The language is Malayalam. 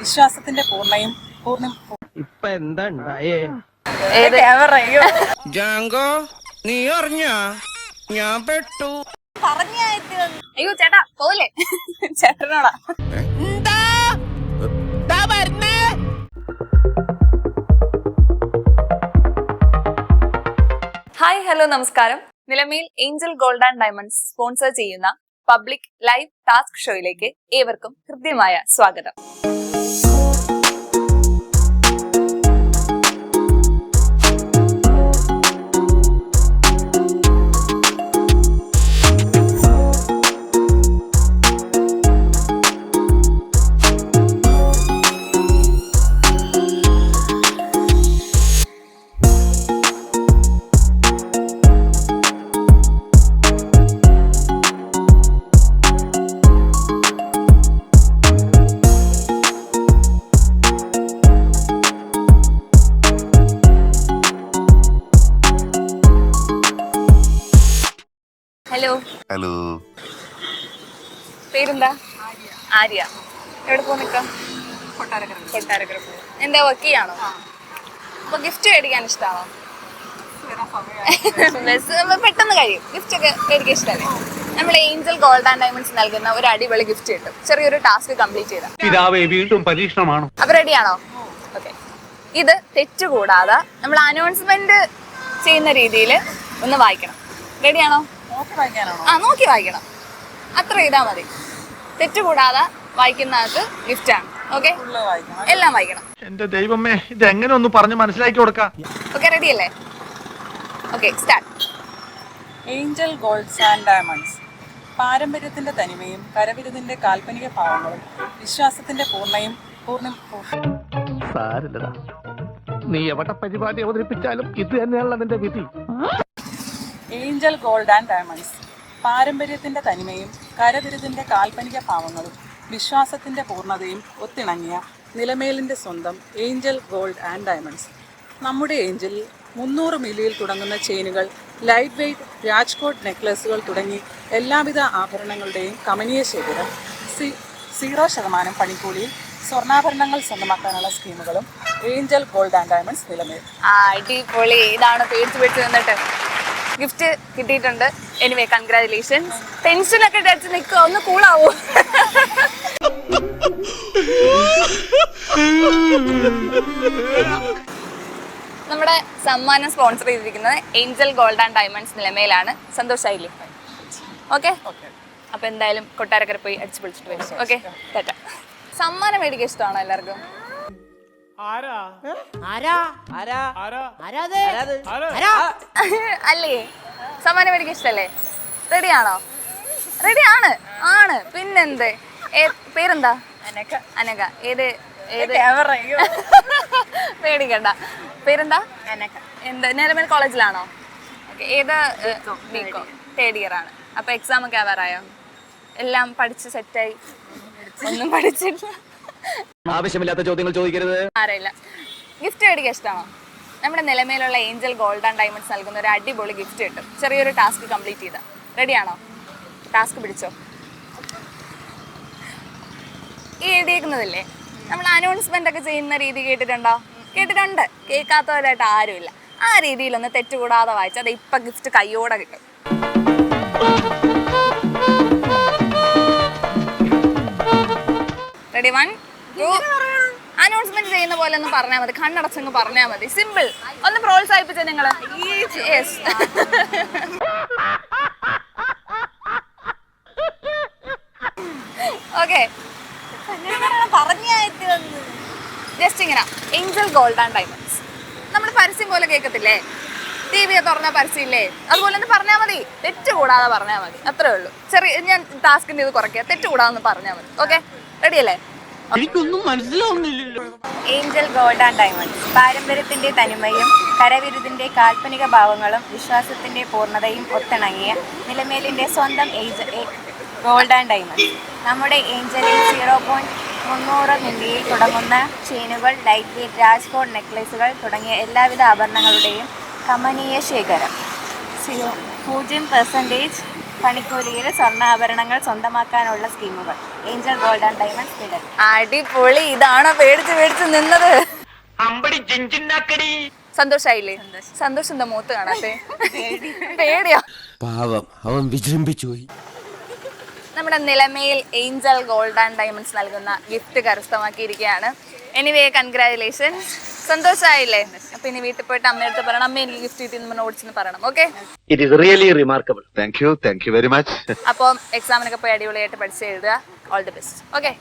വിശ്വാസത്തിന്റെ പൂർണയും പൂർണ ഇപ്പൊ എന്താ ജാങ്കോ നീ അറിഞ്ഞ? ഞാൻ പെട്ടു. അയ്യോ ചേട്ടാ പോലെ ചേട്ടനോടാ. ഹായ് ഹലോ നമസ്കാരം. Nilamel angel gold and diamonds sponsor ചെയ്യുന്ന പബ്ലിക് ലൈവ് ടാസ്ക് ഷോയിലേക്ക് ഏവർക്കും ഹൃദ്യമായ സ്വാഗതം. ഹലോ. പേരെന്താ? ആര്യ. എവിടെ പോ നിക്കാം? കൊട്ടാരക്കര എന്താ വർക്ക് ചെയ്യാണോ? അപ്പൊ ഗിഫ്റ്റ് മേടിക്കാൻ ഇഷ്ടമാണോ ബസ് പെട്ടെന്ന് കഴിയും. ഗിഫ്റ്റ് ഒക്കെ മേടിക്കാൻ ഇഷ്ടമല്ലേ നമ്മൾ ഏഞ്ചൽ ഗോൾഡ് ആൻഡ് ഡയമണ്ട്സ് നൽകുന്ന ഒരു അടിപൊളി ഗിഫ്റ്റ് കിട്ടും. ചെറിയൊരു ടാസ്ക് കംപ്ലീറ്റ് ചെയ്താൽ പിതാവേ വീണ്ടും പരീക്ഷണമാണ്. അപ്പൊ റെഡിയാണോ ഓക്കെ ഇത് തെറ്റുകൂടാതെ നമ്മൾ അനൗൺസ്മെന്റ് ചെയ്യുന്ന രീതിയിൽ ഒന്ന് വായിക്കണം. റെഡിയാണോ ആ നോക്കി വായിക്കണം. അത്ര ചെയ്താൽ മതി. തെറ്റുകൂടാതെ ഗിഫ്റ്റാണ് ഓക്കെ ആണ്. വായിക്കണം എല്ലാം വായിക്കണം. എന്റെ ദൈവമേ ഇത് എങ്ങനെ ഒന്ന് പറഞ്ഞു മനസ്സിലാക്കി കൊടുക്കാം? ഓക്കെ റെഡി അല്ലേ? Okay start angel golds and diamonds പാരമ്പര്യത്തിന്റെ തനിമയും കരവിരുതിന്റെ കാൽപ്പനിക ഭാവങ്ങളും വിശ്വാസത്തിന്റെ പൂർണയും പൂർണ സാരില്ലടാ. നീ എവിടെ പരിപാടി അവതരിപ്പിച്ചാലും ഇത് തന്നെയാണല്ലോ നിന്റെ വിധി. Angel Gold and Diamonds. പാരമ്പര്യത്തിന്റെ തനിമയും കരവിരുതിന്റെ കാൽപ്പനിക ഭാവങ്ങളും വിശ്വാസത്തിന്റെ പൂർണതയും ഒത്തിണങ്ങിയ നിലമേലിന്റെ സ്വന്തം ഏഞ്ചൽ ഗോൾഡ് ആൻഡ് ഡയമണ്ട്സ്. നമ്മുടെ ഏഞ്ചലിൽ മുന്നൂറ് മില്ലിയിൽ തുടങ്ങുന്ന ചെയിനുകൾ ലൈറ്റ് വെയ്റ്റ് രാജ്കോട്ട് നെക്ലസുകൾ തുടങ്ങി എല്ലാവിധ ആഭരണങ്ങളുടെയും കമനീയ ശേഖരം സി സീറോ ശതമാനം പണിക്കൂലിയിൽ സ്വർണാഭരണങ്ങൾ സ്വന്തമാക്കാനുള്ള സ്കീമുകളും ഏഞ്ചൽ ഗോൾഡ് ആൻഡ് ഡയമണ്ട്സ് അടിപൊളി. ഇതാണ് പേടിച്ച് പേടിച്ച് നിന്നിട്ട്. ഗിഫ്റ്റ് കിട്ടിയിട്ടുണ്ട്. എനിവേ കൺഗ്രാചുലേഷൻ ടെൻഷൻ ഒക്കെ അടിച്ച് നിൽക്കുക ഒന്ന് കൂളാവൂ നമ്മുടെ സമ്മാനം സ്പോൺസർ ചെയ്തിരിക്കുന്നത് ഏഞ്ചൽ ഗോൾഡ് ആൻഡ് ഡയമണ്ട്സ് നിലമേലാണ്. സന്തോഷായില്ലേ ഓക്കെ അപ്പൊ എന്തായാലും കൊട്ടാരക്കര പോയി അടിച്ചു പൊളിച്ചിട്ട് വരും. ഓക്കെ സമ്മാനം മേടിക്കാൻ ഇഷ്ടമാണോ എല്ലാവർക്കും? അല്ലേ? സമ്മാനം മേടിക്കാൻ ഇഷ്ടല്ലേ? റെഡിയാണോ? റെഡി ആണ്. ആണ് പിന്നെന്ത്? ഏ- പേരെന്താ? അനക അനക ഏത് ഏത്? പേടിക്കണ്ട. പേരെന്താ? അനക എന്താ? നേരമേൽ കോളേജിലാണോ? ഓക്കെ ഏത് ബികോം തേർഡ് ഇയർ ആണ്. അപ്പൊ എക്സാം ഒക്കെ ആവാറായോ? എല്ലാം പഠിച്ച് സെറ്റായി ഒന്നും പഠിച്ചിട്ടില്ല ആവശ്യമില്ലാത്ത ചോദ്യങ്ങൾ ചോദിക്കരുത്. അറിയില്ല ഗിഫ്റ്റ് മേടിക്കാൻ ഇഷ്ടമാണോ? നമ്മുടെ നിലമേലുള്ള ഏഞ്ചൽ ഗോൾഡ് ആൻഡ് ഡയമണ്ട്സ് നൽകുന്ന ഒരു അടിപൊളി ഗിഫ്റ്റ് കിട്ടും. ചെറിയൊരു ടാസ്ക് കംപ്ലീറ്റ് ചെയ്ത. റെഡിയാണോ ടാസ്ക് പിടിച്ചോ. ഈ എഴുതിയേക്കുന്നതില്ലേ? നമ്മൾ അനൗൺസ്മെന്റ് ഒക്കെ ചെയ്യുന്ന രീതി കേട്ടിട്ടുണ്ടോ? കേട്ടിട്ടുണ്ട്. കേൾക്കാത്തവരായിട്ട് ആരുമില്ല. ആ രീതിയിലൊന്ന് തെറ്റുകൂടാതെ വായിച്ചാൽ അത് ഇപ്പൊ ഗിഫ്റ്റ് കൈയോടെ കിട്ടും. റെഡി വൺ അനൗൺസ്മെന്റ് ചെയ്യുന്ന പോലെ ഒന്ന് പറഞ്ഞാൽ മതി. കണ്ണടച്ചങ്ങ് പറഞ്ഞാൽ മതി. സിമ്പിൾ ഒന്ന് പ്രോത്സാഹിപ്പിച്ച നിങ്ങൾ. യെസ് ഓക്കെ ജസ്റ്റ് ഇങ്ങനെ. ഏഞ്ചൽ ഗോൾഡ് ആൻഡ് ഡയമണ്ട്സ് നമ്മൾ പരസ്യം പോലെ കേൾക്കത്തില്ലേ ടി വി തുറന്ന പരസ്യം ഇല്ലേ അതുപോലെ ഒന്ന് പറഞ്ഞാൽ മതി. തെറ്റ് കൂടാതെ പറഞ്ഞാൽ മതി. അത്രേ ഉള്ളൂ. ചെറിയ ഞാൻ ടാസ്കിന്റെ ഇത് കുറയ്ക്കുക തെറ്റ് കൂടാതെ ഒന്ന് പറഞ്ഞാൽ മതി. ഓക്കെ റെഡി അല്ലേ? എനിക്കൊന്നും മനസ്സിലാവുന്നില്ലല്ലോ. ഏഞ്ചൽ ഗോൾഡ് ആൻഡ് ഡയമണ്ട്സ് പാരമ്പര്യത്തിന്റെ തനിമയും കരവിരുതിന്റെ കാൽപ്പനിക ഭാവങ്ങളും വിശ്വാസത്തിന്റെ പൂർണതയും ഒത്തിണങ്ങിയ നിലമേലിന്റെ സ്വന്തം ഏഞ്ചൽ ഗോൾഡ് ആൻഡ് ഡയമണ്ട്സ് നമ്മുടെ ഏഞ്ചലിൽ സീറോ പോയിന്റ് മുന്നൂറ് മില്ലിയിൽ തുടങ്ങുന്ന ചെയിനുകൾ ലൈറ്റ് വെയ്റ്റ് രാജ്കോട്ട് നെക്ലേസുകൾ തുടങ്ങിയ എല്ലാവിധ ആഭരണങ്ങളുടെയും കമനീയ ശേഖരം. പൂജ്യം പെർസെന്റേജ് പണിക്കൂലിയിൽ സ്വർണാഭരണങ്ങൾ സ്വന്തമാക്കാനുള്ള സ്കീമുകൾ. ഏഞ്ചൽ ഗോൾഡ് ആൻഡ് ഡയമണ്ട്സ് അടിപൊളി. ഇതാണോ പേടിച്ച് പേടിച്ച് നിന്നത്? സന്തോഷായില്ലേ? സന്തോഷം. എന്താ മൂത്ത് കാണാത്തെ? പേടിയാ. പാവം. അവൻ വിജൃംഭിച്ചു പോയി. നമ്മുടെ നിലമയിൽ ഏഞ്ചൽ ഗോൾഡ് ആൻഡ് ഡയമണ്ട്സ് നൽകുന്ന ഗിഫ്റ്റ് കരസ്ഥമാക്കിയിരിക്കുകയാണ്. എനിവേ കൺഗ്രാറ്റുലേഷൻസ് സന്തോഷമായില്ലേ അപ്പൊ ഇനി വീട്ടിൽ പോയിട്ട് അമ്മയടുത്ത് പറയണം. അമ്മ എനിക്ക് ഗിഫ്റ്റ് കിട്ടി നമ്മൾ ഓടിച്ചെന്ന് പറയണം okay it is really remarkable thank you thank you very much അപ്പം എക്സാമിനൊക്കെ പോയി അടിപൊളിയായിട്ട് പഠിച്ച് എഴുതുക. All the best okay